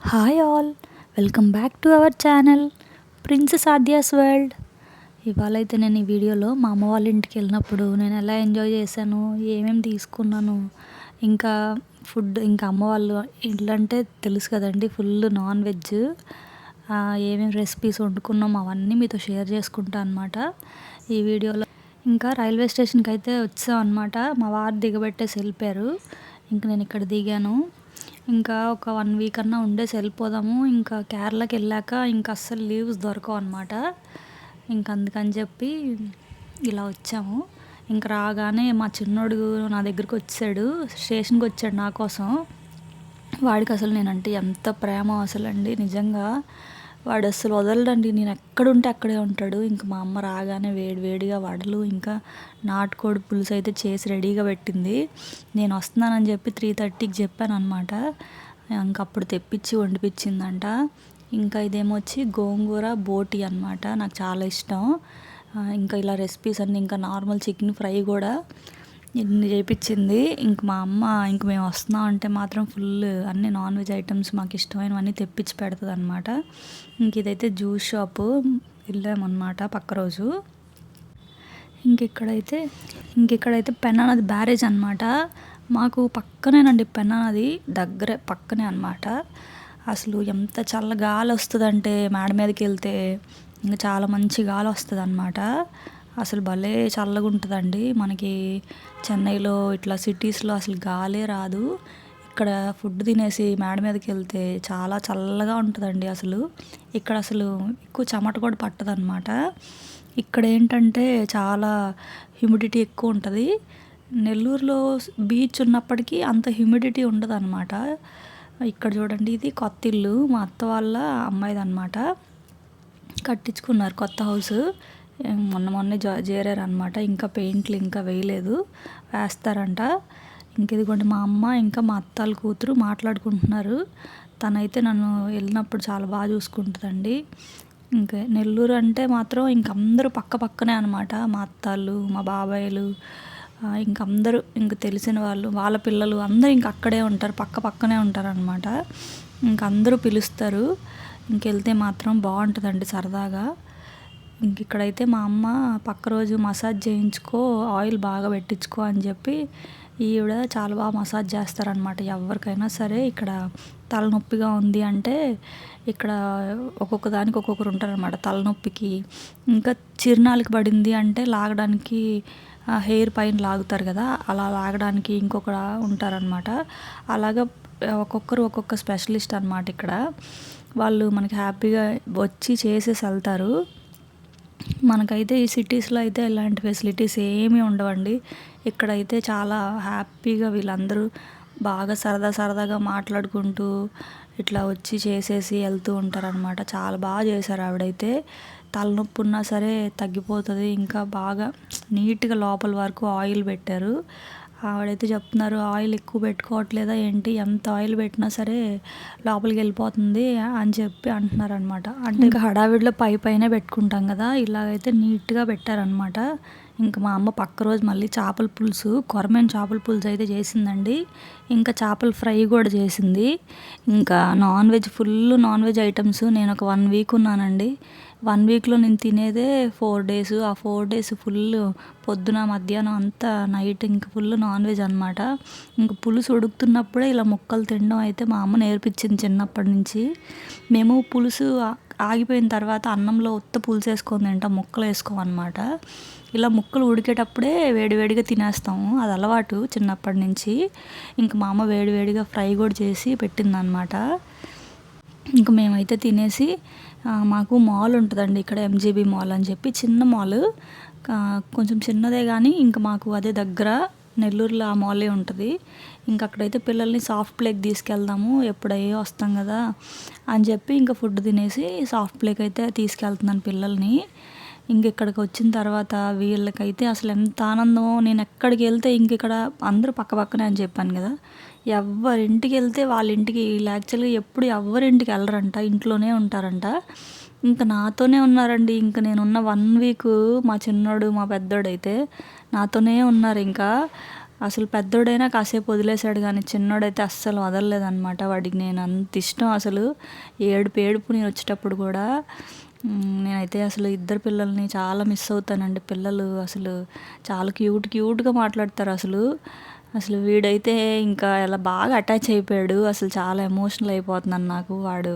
Hi all welcome back to our channel princess Aadya's world ఇవాళ అయితే నేను ఈ వీడియోలో మా అమ్మ వాళ్ళ ఇంటికి వెళ్ళినప్పుడు నేను ఎలా ఎంజాయ్ చేశాను ఏమేమి తీసుకున్నాను ఇంకా ఫుడ్ ఇంకా అమ్మ వాళ్ళు ఇంట్లో అంటే తెలుసు కదండి ఫుల్ నాన్ వెజ్ ఏమేమి రెసిపీస్ వండుకున్నాం అవన్నీ మీతో షేర్ చేసుకుంటా అనమాట ఈ వీడియోలో ఇంకా రైల్వే స్టేషన్కి అయితే వచ్చాం అనమాట మా వారు దిగబెట్టేసి వెళ్ళిపోయారు. ఇంక నేను ఇక్కడ దిగాను. ఇంకా ఒక వన్ వీక్ అన్నా ఉండేసి వెళ్ళిపోదాము. ఇంకా కేరళకి వెళ్ళాక ఇంకా అస్సలు లీవ్స్ దొరకవు అనమాట ఇంకా అందుకని చెప్పి ఇలా వచ్చాము. ఇంక రాగానే మా చిన్నోడు నా దగ్గరికి వచ్చాడు. స్టేషన్కి వచ్చాడు నా కోసం. వాడికి అసలు నేనంటే ఎంత ప్రేమ అసలు అండి నిజంగా. వాడు అసలు వదలడండి. నేను ఎక్కడుంటే అక్కడే ఉంటాడు. ఇంకా మా అమ్మ రాగానే వేడి వేడిగా వడలు ఇంకా నాటుకోడి పులుసు అయితే చేసి రెడీగా పెట్టింది. నేను వస్తున్నానని చెప్పి త్రీ థర్టీకి చెప్పాను అనమాట ఇంకప్పుడు తెప్పించి వండిపించిందంట ఇంకా ఇదేమో వచ్చి గోంగూర బోటి అనమాట నాకు చాలా ఇష్టం. ఇంకా ఇలా రెసిపీస్ అన్నీ ఇంకా నార్మల్ చికెన్ ఫ్రై కూడా. నిన్ను చేయించింది ఇంక మా అమ్మ ఇంక మేము వస్తున్నాం అంటే మాత్రం ఫుల్ అన్ని నాన్ వెజ్ ఐటమ్స్ మాకు ఇష్టమైనవన్నీ తెప్పించి పెడుతుంది అనమాట ఇంక ఇదైతే జ్యూస్ షాపు. వెళ్ళామన్నమాట పక్క రోజు. ఇంకెక్కడైతే ఇంకెక్కడైతే పెన్నానది బ్యారేజ్ అనమాట మాకు పక్కనేనండి పెన్నానది దగ్గరే పక్కనే అనమాట అసలు ఎంత చల్ల గాలి వస్తుందంటే మేడ మీదకి వెళ్తే ఇంకా చాలా మంచి గాలి వస్తుంది అనమాట అసలు భలే చల్లగా ఉంటుందండి మనకి చెన్నైలో ఇట్లా సిటీస్లో అసలు గాలే రాదు. ఇక్కడ ఫుడ్ తినేసి మేడ మీదకి వెళ్తే చాలా చల్లగా ఉంటుందండి అసలు. ఇక్కడ అసలు ఎక్కువ చెమట కూడా పట్టదు అనమాట ఇక్కడ ఏంటంటే చాలా హ్యూమిడిటీ ఎక్కువ ఉంటుంది. నెల్లూరులో బీచ్ ఉన్నప్పటికీ అంత హ్యూమిడిటీ ఉండదు అనమాట ఇక్కడ చూడండి ఇది కొత్త ఇల్లు. మా అత్త వాళ్ళ అమ్మాయిది అనమాట కట్టించుకున్నారు కొత్త హౌస్. మొన్న మొన్నే చేరారు అనమాట ఇంకా పెయింట్లు ఇంకా వేయలేదు. వేస్తారంట. ఇంక ఇదిగోండి మా అమ్మ ఇంకా మా అత్తాల కూతురు మాట్లాడుకుంటున్నారు. తనైతే నన్ను వెళ్ళినప్పుడు చాలా బాగా చూసుకుంటుందండి. ఇంకా నెల్లూరు అంటే మాత్రం ఇంక అందరూ పక్క పక్కనే అనమాట మా అత్తాళ్ళు మా బాబాయ్లు ఇంక అందరూ ఇంక తెలిసిన వాళ్ళు వాళ్ళ పిల్లలు అందరూ ఇంక అక్కడే ఉంటారు పక్క పక్కనే ఉంటారనమాట ఇంక అందరూ పిలుస్తారు. ఇంకెళ్తే మాత్రం బాగుంటుందండి సరదాగా. ఇంక ఇక్కడైతే మా అమ్మ పక్క రోజు మసాజ్ చేయించుకో ఆయిల్ బాగా పెట్టించుకో అని చెప్పి ఈవిడ చాలా బాగా మసాజ్ చేస్తారనమాట ఎవరికైనా సరే ఇక్కడ తలనొప్పిగా ఉంది అంటే ఇక్కడ ఒక్కొక్క దానికి ఒక్కొక్కరు ఉంటారనమాట తలనొప్పికి. ఇంకా చిరునాలకి పడింది అంటే లాగడానికి హెయిర్ పైన లాగుతారు కదా అలా లాగడానికి ఇంకొక ఉంటారనమాట అలాగా ఒక్కొక్కరు ఒక్కొక్క స్పెషలిస్ట్ అనమాట ఇక్కడ. వాళ్ళు మనకి హ్యాపీగా వచ్చి చేసేసి వెళ్తారు. మనకైతే ఈ సిటీస్లో అయితే ఇలాంటి ఫెసిలిటీస్ ఏమీ ఉండవండి. ఇక్కడైతే చాలా హ్యాపీగా వీళ్ళందరూ బాగా సరదా సరదాగా మాట్లాడుకుంటూ ఇట్లా వచ్చి చేసేసి వెళ్తూ ఉంటారనమాట చాలా బాగా చేశారు ఆవిడైతే. తలనొప్పి ఉన్నా సరే తగ్గిపోతుంది. ఇంకా బాగా నీట్గా లోపల వరకు ఆయిల్ పెట్టారు. ఆవిడైతే చెప్తున్నారు ఆయిల్ ఎక్కువ పెట్టుకోవట్లేదా ఏంటి? ఎంత ఆయిల్ పెట్టినా సరే లోపలికి వెళ్ళిపోతుంది అని చెప్పి అంటున్నారు అనమాట అంటే ఇంకా హడావిడిలో పై పైన పెట్టుకుంటాం కదా ఇలాగైతే నీట్గా పెట్టారనమాట ఇంకా మా అమ్మ పక్క రోజు మళ్ళీ చేపల పులుసు కొరమైన చేపల పులుసు అయితే చేసిందండి. ఇంకా చేపల ఫ్రై కూడా చేసింది. ఇంకా non veg full non veg items. నేను ఒక వన్ వీక్ ఉన్నానండి. వన్ వీక్లో నేను తినేదే ఫోర్ డేస్. ఆ ఫోర్ డేస్ ఫుల్ పొద్దున మధ్యాహ్నం అంతా నైట్ ఇంక ఫుల్ నాన్ వెజ్ అనమాట ఇంక పులుసు ఉడుకుతున్నప్పుడే ఇలా ముక్కలు తినడం అయితే మా అమ్మ నేర్పించింది చిన్నప్పటి నుంచి. మేము పులుసు ఆగిపోయిన తర్వాత అన్నంలో ఉత్త పులుసు వేసుకొని తింటాం ముక్కలు వేసుకోమన్నమాట ఇలా ముక్కలు ఉడికేటప్పుడే వేడివేడిగా తినేస్తాము అది అలవాటు చిన్నప్పటి నుంచి. ఇంక మా అమ్మ వేడివేడిగా ఫ్రై కూడా చేసి పెట్టిందనమాట ఇంక మేమైతే తినేసి మాకు మాల్ ఉంటుందండి ఇక్కడ ఎంజీబీ మాల్ అని చెప్పి చిన్న మాల్. కొంచెం చిన్నదే కానీ ఇంకా మాకు అదే దగ్గర నెల్లూరులో ఆ మాలే ఉంటుంది. ఇంకా అక్కడైతే పిల్లల్ని సాఫ్ట్ ప్లేకి తీసుకెళ్దాము ఎప్పుడయ్యో వస్తాం కదా అని చెప్పి ఇంకా ఫుడ్ తినేసి సాఫ్ట్ ప్లేక్ అయితే తీసుకెళ్తున్నాను పిల్లల్ని. ఇంక ఇక్కడికి వచ్చిన తర్వాత వీళ్ళకైతే అసలు ఎంత ఆనందమో నేను ఎక్కడికి వెళ్తే ఇంక ఇక్కడ అందరూ పక్క పక్కనే అని చెప్పాను కదా. ఎవరింటికి వెళ్తే వాళ్ళ ఇంటికి వీళ్ళు యాక్చువల్గా ఎప్పుడు ఎవరింటికి వెళ్ళరంట ఇంట్లోనే ఉంటారంట. ఇంకా నాతోనే ఉన్నారండి. ఇంకా నేనున్న వన్ వీక్ మా చిన్నోడు మా పెద్దోడు అయితే నాతోనే ఉన్నారు ఇంకా. అసలు పెద్దోడైనా కాసేపు వదిలేశాడు కానీ చిన్నోడైతే అస్సలు వదలలేదనమాట వాడికి. నేను అంత ఇష్టం అసలు. ఏడుపు ఏడుపు నేను వచ్చేటప్పుడు కూడా. నేనైతే అసలు ఇద్దరు పిల్లల్ని చాలా మిస్ అవుతానండి. పిల్లలు అసలు చాలా క్యూట్ క్యూట్గా మాట్లాడతారు అసలు. అసలు వీడైతే ఇంకా ఇలా బాగా అటాచ్ అయిపోయాడు. అసలు చాలా ఎమోషనల్ అయిపోతున్నాను నాకు. వాడు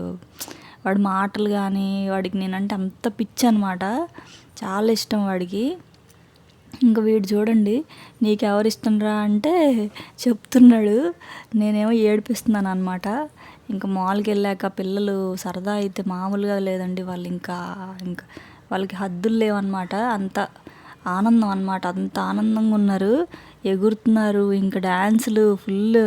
వాడి మాటలు కానీ వాడికి నేనంటే అంత పిచ్చి అనమాట చాలా ఇష్టం వాడికి. ఇంకా వీడు చూడండి నీకెవరు ఇష్టంరా అంటే చెప్తున్నాడు. నేనేమో ఏడిపిస్తున్నాను అనమాట ఇంకా మాల్కి వెళ్ళాక పిల్లలు సరదా అయితే మామూలుగా లేదండి వాళ్ళు. ఇంకా ఇంకా వాళ్ళకి హద్దులు లేవన్నమాట. అంత ఆనందం అనమాట అంత ఆనందంగా ఉన్నారు. ఎగురుతున్నారు. ఇంకా డ్యాన్సులు ఫుల్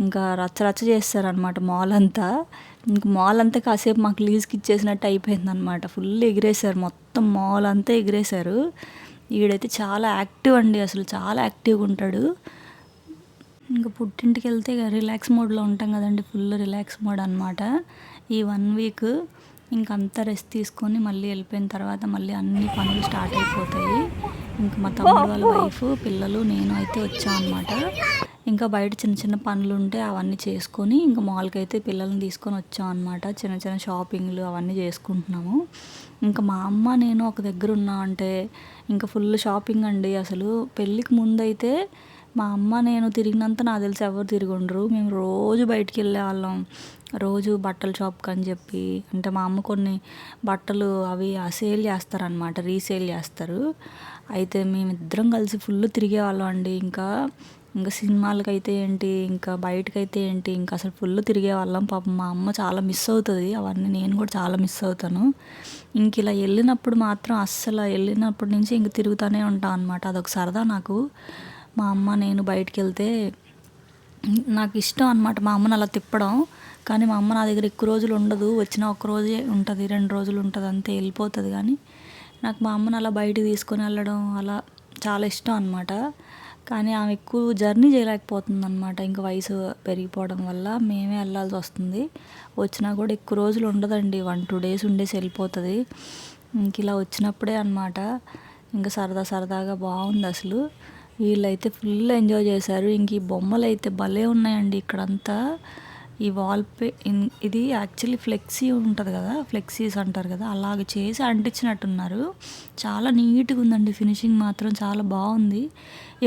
ఇంకా రచ్చ రచ్చ చేస్తారనమాట మాల్ అంతా. ఇంక మాల్ అంతా కాసేపు మాకు లీజ్కి ఇచ్చేసినట్టు అయిపోయింది అనమాట ఫుల్ ఎగిరేశారు. మొత్తం మాల్ అంతా ఎగిరేశారు. ఈడైతే చాలా యాక్టివ్ అండి అసలు. చాలా యాక్టివ్గా ఉంటాడు. ఇంకా పుట్టింటికి వెళ్తే రిలాక్స్ మోడ్లో ఉంటాం కదండి. ఫుల్ రిలాక్స్ మోడ్ అనమాట ఈ వన్ వీక్ ఇంక అంతా రెస్ట్ తీసుకొని మళ్ళీ వెళ్ళిపోయిన తర్వాత మళ్ళీ అన్ని పనులు స్టార్ట్ అయిపోతాయి. ఇంకా మా తమ్ముడు వాళ్ళ వైఫ్ పిల్లలు నేను అయితే వచ్చాం అనమాట ఇంకా బయట చిన్న చిన్న పనులు ఉంటే అవన్నీ చేసుకొని ఇంకా మాల్కి అయితే పిల్లల్ని తీసుకొని వచ్చాం అనమాట చిన్న చిన్న షాపింగ్లు అవన్నీ చేసుకుంటున్నాము. ఇంకా మా అమ్మ నేను ఒక దగ్గర ఉన్నా అంటే ఇంకా ఫుల్ షాపింగ్ అండి అసలు. పెళ్ళికి ముందైతే మా అమ్మ నేను తిరిగినంత నాకు తెలిసి ఎవరు తిరిగి ఉండరు. మేము రోజు బయటికి వెళ్ళే వాళ్ళం. రోజు బట్టల షాప్కి అని చెప్పి అంటే మా అమ్మ కొన్ని బట్టలు అవి సేల్ చేస్తారనమాట రీసేల్ చేస్తారు. అయితే మేమిద్దరం కలిసి ఫుల్ తిరిగే వాళ్ళం అండి. ఇంకా ఇంకా సినిమాలకి అయితే ఏంటి ఇంకా బయటకైతే ఏంటి ఇంకా అసలు ఫుల్ తిరిగే వాళ్ళం పాపం మా అమ్మ చాలా మిస్ అవుతుంది. అవన్నీ నేను కూడా చాలా మిస్ అవుతాను. ఇంక ఇలా వెళ్ళినప్పుడు మాత్రం అస్సలు వెళ్ళినప్పటి నుంచి ఇంక తిరుగుతూనే ఉంటాను అనమాట అదొక సరదా నాకు. మా అమ్మ నేను బయటికి వెళ్తే నాకు ఇష్టం అనమాట మా అమ్మని అలా తిప్పడం. కానీ మా అమ్మ నా దగ్గర ఎక్కువ రోజులు ఉండదు. వచ్చిన ఒక్క రోజే ఉంటుంది రెండు రోజులు ఉంటుంది అంతే వెళ్ళిపోతుంది. కానీ నాకు మా అమ్మని అలా బయటికి తీసుకొని వెళ్ళడం అలా చాలా ఇష్టం అనమాట కానీ ఆమె ఎక్కువ జర్నీ చేయలేకపోతుంది అనమాట ఇంకా వయసు పెరిగిపోవడం వల్ల మేమే వెళ్ళాల్సి వస్తుంది. వచ్చినా కూడా ఎక్కువ రోజులు ఉండదండి. వన్ టూ డేస్ ఉండేసి వెళ్ళిపోతుంది. ఇంక ఇలా వచ్చినప్పుడే అనమాట ఇంకా సరదా సరదాగా బాగుంది అసలు. వీళ్ళైతే ఫుల్ ఎంజాయ్ చేశారు. ఇంక ఈ బొమ్మలు అయితే భలే ఉన్నాయండి ఇక్కడంతా. ఈ వాల్ పే ఇది యాక్చువల్లీ ఫ్లెక్సీ ఉంటుంది కదా ఫ్లెక్సీస్ అంటారు కదా అలాగ చేసి అంటించినట్టున్నారు. చాలా నీట్గా ఉందండి ఫినిషింగ్ మాత్రం చాలా బాగుంది.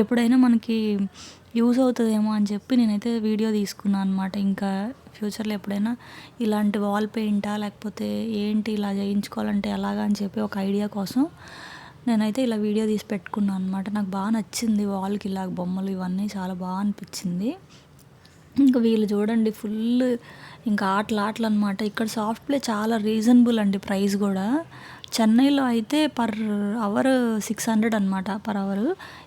ఎప్పుడైనా మనకి యూజ్ అవుతుందేమో అని చెప్పి నేనైతే వీడియో తీసుకున్నాను అనమాట ఇంకా ఫ్యూచర్లో ఎప్పుడైనా ఇలాంటి వాల్ పెయింటా లేకపోతే ఏంటి ఇలా చేయించుకోవాలంటే ఎలాగా అని చెప్పి ఒక ఐడియా కోసం నేనైతే ఇలా వీడియో తీసి పెట్టుకున్నాను అనమాట నాకు బాగా నచ్చింది వాల్కి ఇలా బొమ్మలు ఇవన్నీ చాలా బాగా అనిపించింది. ఇంకా వీళ్ళు చూడండి ఫుల్ ఇంకా ఆటలు ఆటలు అనమాట ఇక్కడ సాఫ్ట్ ప్లే చాలా రీజనబుల్ అండి ప్రైస్ కూడా. చెన్నైలో అయితే పర్ అవర్ సిక్స్ హండ్రెడ్ అనమాట పర్ అవర్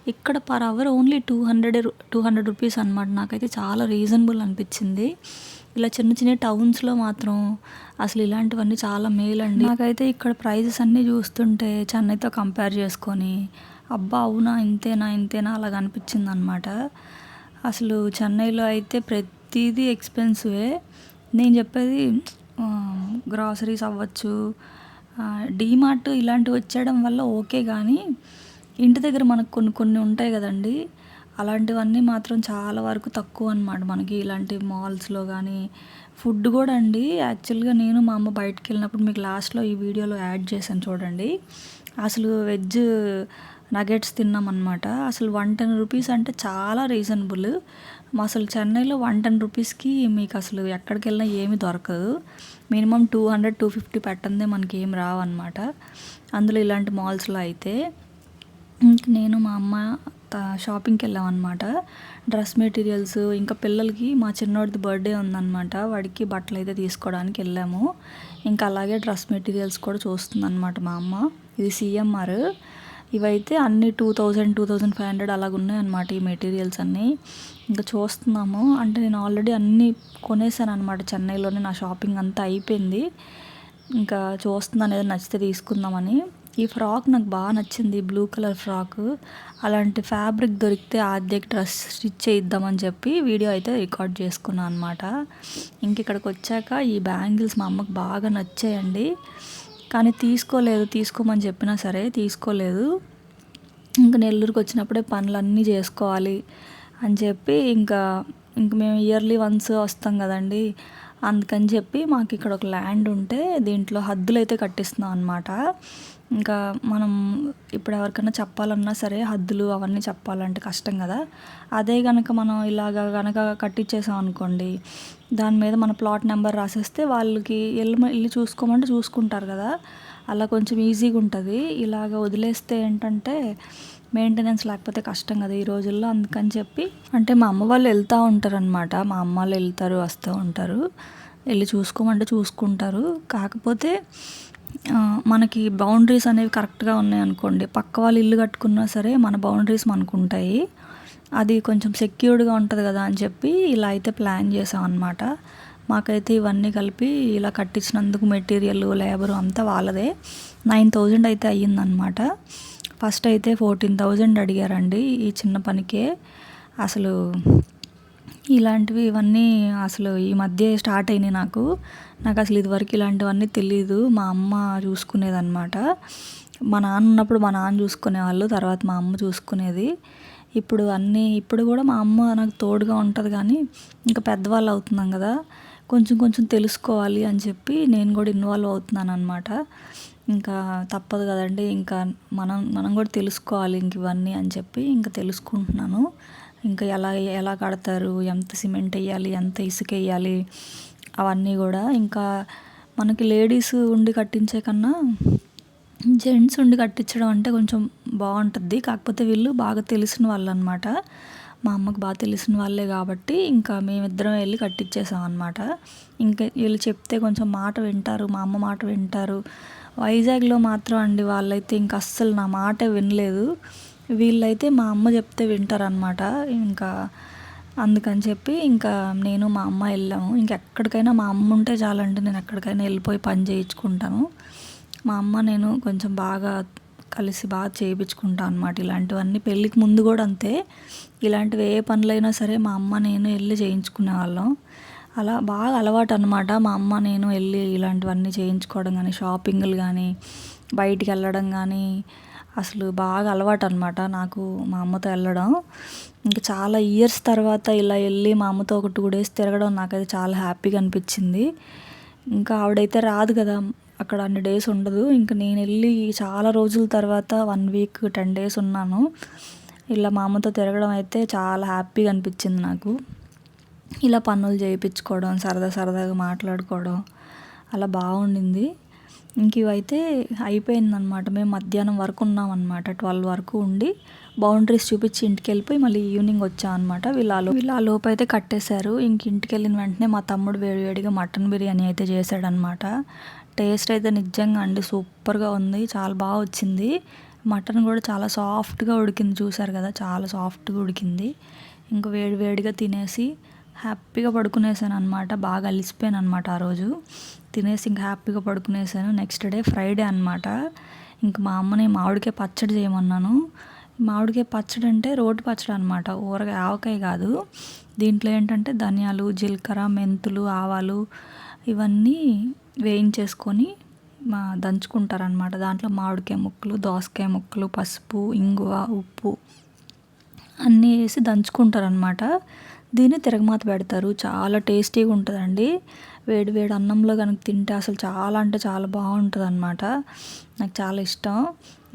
ఇక్కడ per hour only two hundred two hundred rupees అనమాట నాకైతే చాలా రీజనబుల్ అనిపించింది. ఇలా చిన్న చిన్న టౌన్స్లో మాత్రం అసలు ఇలాంటివన్నీ చాలా మేలండి నాకైతే ఇక్కడ ప్రైజెస్ అన్నీ చూస్తుంటే చెన్నైతో కంపేర్ చేసుకొని అబ్బా అవునా ఇంతేనా ఇంతేనా అలాగ అనిపించింది అనమాట అసలు చెన్నైలో అయితే ప్రతిదీ ఎక్స్పెన్సివే. నేను చెప్పేది గ్రాసరీస్ అవ్వచ్చు డీమార్ట్ ఇలాంటివి వచ్చేయడం వల్ల ఓకే కానీ ఇంటి దగ్గర మనకు కొన్ని కొన్ని ఉంటాయి కదండి. అలాంటివన్నీ మాత్రం చాలా వరకు తక్కువ అనమాట మనకి ఇలాంటి మాల్స్లో కానీ ఫుడ్ కూడా అండి యాక్చువల్గా నేను మా అమ్మ బయటకు వెళ్ళినప్పుడు మీకు లాస్ట్లో ఈ వీడియోలో యాడ్ చేశాను చూడండి. అసలు వెజ్ నగెట్స్ తిన్నామన్నమాట అసలు వన్ టెన్ రూపీస్ అంటే చాలా రీజనబుల్ అసలు చెన్నైలో వన్ టెన్ రూపీస్కి మీకు అసలు ఎక్కడికి వెళ్ళినా ఏమి దొరకదు. Minimum two hundred two fifty పెట్టందే మనకి ఏం రావన్నమాట అందులో ఇలాంటి మాల్స్లో అయితే ఇంక నేను మా అమ్మ షాపింగ్కి వెళ్ళాం అనమాట డ్రెస్ మెటీరియల్స్ ఇంకా పిల్లలకి మా చిన్నోడిది బర్త్డే ఉందన్నమాట. వాడికి బట్టలు అయితే తీసుకోవడానికి వెళ్ళాము. ఇంకా అలాగే డ్రెస్ మెటీరియల్స్ కూడా చూస్తుందన్నమాట మా అమ్మ. ఇది సిఎంఆర్ ఇవైతే అన్ని two thousand two thousand five hundred అలాగ ఉన్నాయన్నమాట ఈ మెటీరియల్స్ అన్నీ. ఇంకా చూస్తున్నాము. అంటే నేను ఆల్రెడీ అన్నీ కొనేసాను అనమాట చెన్నైలోనే. నా షాపింగ్ అంతా అయిపోయింది. ఇంకా చూస్తున్నాను ఏదో నచ్చితే తీసుకుందామని. ఈ ఫ్రాక్ నాకు బాగా నచ్చింది. Blue colour frock. అలాంటి ఫ్యాబ్రిక్ దొరికితే ఆద్యకి డ్రెస్ స్టిచ్ చేయిద్దామని చెప్పి వీడియో అయితే రికార్డ్ చేసుకున్నాను అనమాట ఇంక ఇక్కడికి వచ్చాక ఈ బ్యాంగిల్స్ మా అమ్మకు బాగా నచ్చాయండి. కానీ తీసుకోలేదు తీసుకోమని చెప్పినా సరే తీసుకోలేదు. ఇంకా నెల్లూరుకి వచ్చినప్పుడే పనులన్నీ చేసుకోవాలి అని చెప్పి ఇంకా ఇంక మేము ఇయర్లీ వన్స్ వస్తాం కదండి. అందుకని చెప్పి మాకు ఇక్కడ ఒక ల్యాండ్ ఉంటే దీంట్లో హద్దులు అయితే కట్టిస్తున్నాం అనమాట ఇంకా మనం ఇప్పుడు ఎవరికైనా చెప్పాలన్నా సరే హద్దులు అవన్నీ చెప్పాలంటే కష్టం కదా. అదే కనుక మనం ఇలాగ కనుక కట్టించేసాం అనుకోండి దాని మీద మన ప్లాట్ నెంబర్ రాసేస్తే వాళ్ళకి వెళ్ళి వెళ్ళి చూసుకోమంటే చూసుకుంటారు కదా. అలా కొంచెం ఈజీగా ఉంటుంది ఇలాగ వదిలేస్తే ఏంటంటే మెయింటెనెన్స్ లేకపోతే కష్టం కదా ఈ రోజుల్లో. అందుకని చెప్పి అంటే మా అమ్మ వాళ్ళు వెళ్తూ ఉంటారు అనమాట మా అమ్మ వాళ్ళు వెళ్తారు వస్తూ ఉంటారు. వెళ్ళి చూసుకోమంటే చూసుకుంటారు. కాకపోతే మనకి బౌండరీస్ అనేవి కరెక్ట్గా ఉన్నాయి అనుకోండి. పక్క వాళ్ళు ఇల్లు కట్టుకున్నా సరే మన బౌండరీస్ మనకు ఉంటాయి అది కొంచెం సెక్యూర్డ్గా ఉంటుంది కదా అని చెప్పి ఇలా అయితే ప్లాన్ చేసాం అనమాట మాకైతే ఇవన్నీ కలిపి ఇలా కట్టించినందుకు మెటీరియల్ లేబరు అంతా వాళ్ళదే. నైన్ థౌజండ్ అయితే అయ్యిందనమాట ఫస్ట్ అయితే ఫోర్టీన్ థౌజండ్ అడిగారండి ఈ చిన్న పనికే. అసలు ఇలాంటివి ఇవన్నీ అసలు ఈ మధ్య స్టార్ట్ అయినాయి నాకు. నాకు అసలు ఇదివరకు ఇలాంటివన్నీ తెలియదు మా అమ్మ చూసుకునేదన్నమాట. మా నాన్న ఉన్నప్పుడు మా నాన్న చూసుకునేవాళ్ళు తర్వాత మా అమ్మ చూసుకునేది. ఇప్పుడు అన్నీ ఇప్పుడు కూడా మా అమ్మ నాకు తోడుగా ఉంటుంది కానీ ఇంకా పెద్దవాళ్ళు అవుతున్నాం కదా. కొంచెం కొంచెం తెలుసుకోవాలి అని చెప్పి నేను కూడా ఇన్వాల్వ్ అవుతున్నాను అనమాట ఇంకా తప్పదు కదండి. ఇంకా మనం మనం కూడా తెలుసుకోవాలి ఇంక ఇవన్నీ అని చెప్పి ఇంకా తెలుసుకుంటున్నాను. ఇంకా ఎలా ఎలా కడతారు ఎంత సిమెంట్ వేయాలి ఎంత ఇసుక వేయాలి అవన్నీ కూడా ఇంకా మనకి లేడీస్ ఉండి కట్టించే కన్నా జెంట్స్ ఉండి కట్టించడం అంటే కొంచెం బాగుంటుంది. కాకపోతే వీళ్ళు బాగా తెలిసిన వాళ్ళు అనమాట మా అమ్మకు బాగా తెలిసిన వాళ్ళే కాబట్టి ఇంకా మేమిద్దరం వెళ్ళి కట్టించేసాం అనమాట ఇంకా వీళ్ళు చెప్తే కొంచెం మాట వింటారు మా అమ్మ మాట వింటారు. వైజాగ్లో మాత్రం అండి వాళ్ళైతే ఇంకా అస్సలు నా మాట వినలేదు. వీళ్ళైతే మా అమ్మ చెప్తే వింటారనమాట ఇంకా అందుకని చెప్పి ఇంకా నేను మా అమ్మ వెళ్ళాము. ఇంకెక్కడికైనా మా అమ్మ ఉంటే చాలండి నేను ఎక్కడికైనా వెళ్ళిపోయి పని చేయించుకుంటాను. మా అమ్మ నేను కొంచెం బాగా కలిసి బాగా చేయించుకుంటాను అనమాట ఇలాంటివన్నీ. పెళ్ళికి ముందు కూడా అంతే. ఇలాంటివి ఏ పనులైనా సరే మా అమ్మ నేను వెళ్ళి చేయించుకునే వాళ్ళం అలా బాగా అలవాటు అనమాట మా అమ్మ నేను వెళ్ళి ఇలాంటివన్నీ చేయించుకోవడం కానీ షాపింగ్లు కానీ బయటికి వెళ్ళడం కానీ అసలు బాగా అలవాటు అనమాట నాకు మా అమ్మతో వెళ్ళడం. ఇంకా చాలా ఇయర్స్ తర్వాత ఇలా వెళ్ళి మా అమ్మతో ఒక టూ డేస్ తిరగడం నాకైతే చాలా హ్యాపీగా అనిపించింది. ఇంకా ఆవిడైతే రాదు కదా అక్కడ అన్ని డేస్ ఉండదు. ఇంకా నేను వెళ్ళి చాలా రోజుల తర్వాత వన్ వీక్ టెన్ డేస్ ఉన్నాను. ఇలా మా అమ్మతో తిరగడం అయితే చాలా హ్యాపీగా అనిపించింది నాకు. ఇలా పనులు చేయించుకోవడం సరదా సరదాగా మాట్లాడుకోవడం అలా బాగుండింది. ఇంక ఇవైతే అయిపోయిందనమాట మేము మధ్యాహ్నం వరకు ఉన్నామన్నమాట. ట్వెల్వ్ వరకు ఉండి బౌండరీస్ చూపించి ఇంటికి వెళ్ళిపోయి మళ్ళీ ఈవినింగ్ వచ్చాం అనమాట వీళ్ళు వీళ్ళు ఆ లోపు అయితే కట్టేశారు. ఇంక ఇంటికి వెళ్ళిన వెంటనే మా తమ్ముడు వేడివేడిగా మటన్ బిర్యానీ అయితే చేశాడనమాట టేస్ట్ అయితే నిజంగా అండి సూపర్గా ఉంది. చాలా బాగా వచ్చింది. మటన్ కూడా చాలా సాఫ్ట్గా ఉడికింది. చూశారు కదా? చాలా సాఫ్ట్గా ఉడికింది. ఇంక వేడి వేడిగా తినేసి హ్యాపీగా పడుకునేసాను అనమాట బాగా అలిసిపోయాను అనమాట ఆ రోజు. తినేసి ఇంకా హ్యాపీగా పడుకునేసాను. నెక్స్ట్ డే ఫ్రైడే అనమాట ఇంక మా అమ్మని మామిడికాయ పచ్చడి చేయమన్నాను. మామిడికాయ పచ్చడి అంటే రోడ్డు పచ్చడి అనమాట ఊరగాయ ఆవకాయ కాదు. దీంట్లో ఏంటంటే ధనియాలు జీలకర్ర మెంతులు ఆవాలు ఇవన్నీ వేయించేసుకొని మా దంచుకుంటారనమాట దాంట్లో మామిడికాయ ముక్కలు దోసకాయ ముక్కలు పసుపు ఇంగువ ఉప్పు అన్నీ వేసి దంచుకుంటారనమాట దీన్ని తిరగమాత పెడతారు. చాలా టేస్టీగా ఉంటుందండి. వేడి వేడి అన్నంలో కనుక తింటే అసలు చాలా అంటే చాలా బాగుంటుంది అనమాట నాకు చాలా ఇష్టం.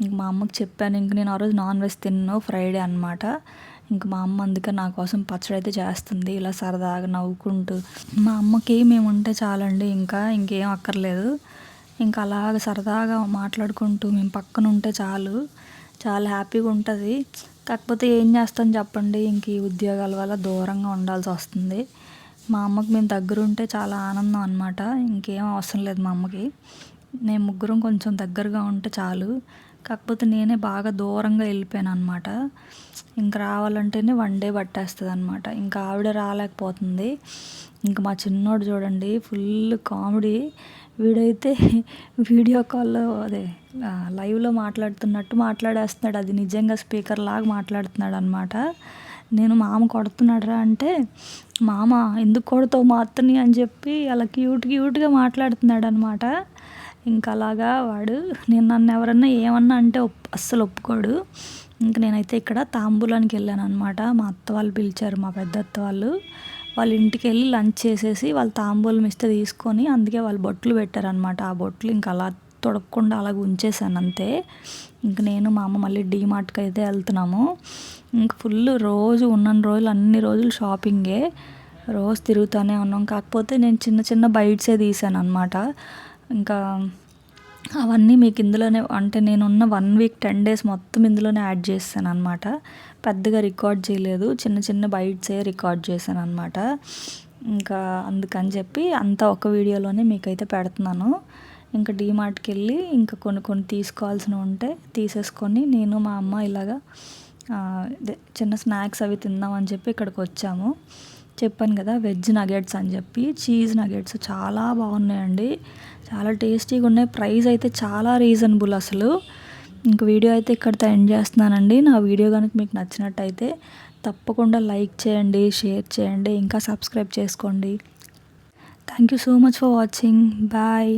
ఇంక మా అమ్మకి చెప్పాను ఇంక నేను ఆ రోజు నాన్ వెజ్ తిన్నాను ఫ్రైడే అనమాట ఇంక మా అమ్మ అందుకే నా కోసం పచ్చడి అయితే చేస్తుంది. ఇలా సరదాగా నవ్వుకుంటూ. మా అమ్మకి మేము ఉంటే చాలండి ఇంకా ఇంకేం అక్కర్లేదు. ఇంకా అలాగ సరదాగా మాట్లాడుకుంటూ మేము పక్కన ఉంటే చాలు. చాలా హ్యాపీగా ఉంటుంది. కాకపోతే ఏం చేస్తాను చెప్పండి ఇంక ఈ ఉద్యోగాల వల్ల దూరంగా ఉండాల్సి వస్తుంది. మా అమ్మకి మేము దగ్గర ఉంటే చాలా ఆనందం అనమాట ఇంకేం అవసరం లేదు మా అమ్మకి. నేను ముగ్గురం కొంచెం దగ్గరగా ఉంటే చాలు. కాకపోతే నేనే బాగా దూరంగా వెళ్ళిపోయాను అనమాట ఇంక రావాలంటేనే వన్ డే పట్టేస్తుంది అనమాట ఇంకా ఆవిడ రాలేకపోతుంది. ఇంకా మా చిన్నోడు చూడండి ఫుల్ కామెడీ. వీడైతే వీడియో కాల్లో అదే లైవ్లో మాట్లాడుతున్నట్టు మాట్లాడేస్తున్నాడు. అది నిజంగా స్పీకర్ లాగా మాట్లాడుతున్నాడు అనమాట నేను మామ కొడుతున్నాడురా అంటే మామ ఎందుకు కొడతావు మా అత్తని అని చెప్పి అలా క్యూట్ క్యూట్గా మాట్లాడుతున్నాడు అనమాట ఇంకా అలాగా వాడు నేను నన్ను ఎవరన్నా ఏమన్నా అంటే అస్సలు ఒప్పుకోడు. ఇంక నేనైతే ఇక్కడ తాంబూలానికి వెళ్ళాను అనమాట మా అత్త వాళ్ళు పిలిచారు మా పెద్ద అత్త వాళ్ళు. వాళ్ళ ఇంటికి వెళ్ళి లంచ్ చేసేసి వాళ్ళు తాంబూలం ఇస్తే తీసుకొని అందుకే వాళ్ళు బొట్లు పెట్టారనమాట ఆ బొట్లు ఇంకా అలా తొడక్కుండా అలాగ ఉంచేసాను అంతే. ఇంక నేను మా అమ్మ మళ్ళీ డీమార్ట్కి అయితే వెళ్తున్నాము. ఇంక ఫుల్ రోజు ఉన్న రోజులు అన్ని రోజులు షాపింగే. రోజు తిరుగుతూనే ఉన్నాం. కాకపోతే నేను చిన్న చిన్న బైట్సే తీసాను అనమాట ఇంకా అవన్నీ మీకు ఇందులోనే అంటే నేను ఉన్న వన్ వీక్ టెన్ డేస్ మొత్తం ఇందులోనే యాడ్ చేస్తాను అనమాట పెద్దగా రికార్డ్ చేయలేదు. చిన్న చిన్న బైట్సే రికార్డ్ చేశాను అనమాట ఇంకా అందుకని చెప్పి అంతా ఒక వీడియోలోనే మీకైతే పెడుతున్నాను. ఇంకా డీమార్ట్కి వెళ్ళి ఇంకా కొన్ని కొన్ని తీసుకోవాల్సినవి ఉంటే తీసేసుకొని నేను మా అమ్మ ఇలాగా చిన్న స్నాక్స్ అవి తిందామని చెప్పి ఇక్కడికి వచ్చాము. చెప్పాను కదా వెజ్ నగెట్స్ అని చెప్పి చీజ్ నగెట్స్ చాలా బాగున్నాయండి. చాలా టేస్టీగా ఉన్నాయి. ప్రైస్ అయితే చాలా రీజనబుల్ అసలు. ఇంక వీడియో అయితే ఇక్కడితో ఎండ్ చేస్తున్నానండి. నా వీడియో కనుక మీకు నచ్చినట్టయితే తప్పకుండా లైక్ చేయండి షేర్ చేయండి ఇంకా సబ్స్క్రైబ్ చేసుకోండి. Thank you so much for watching. Bye.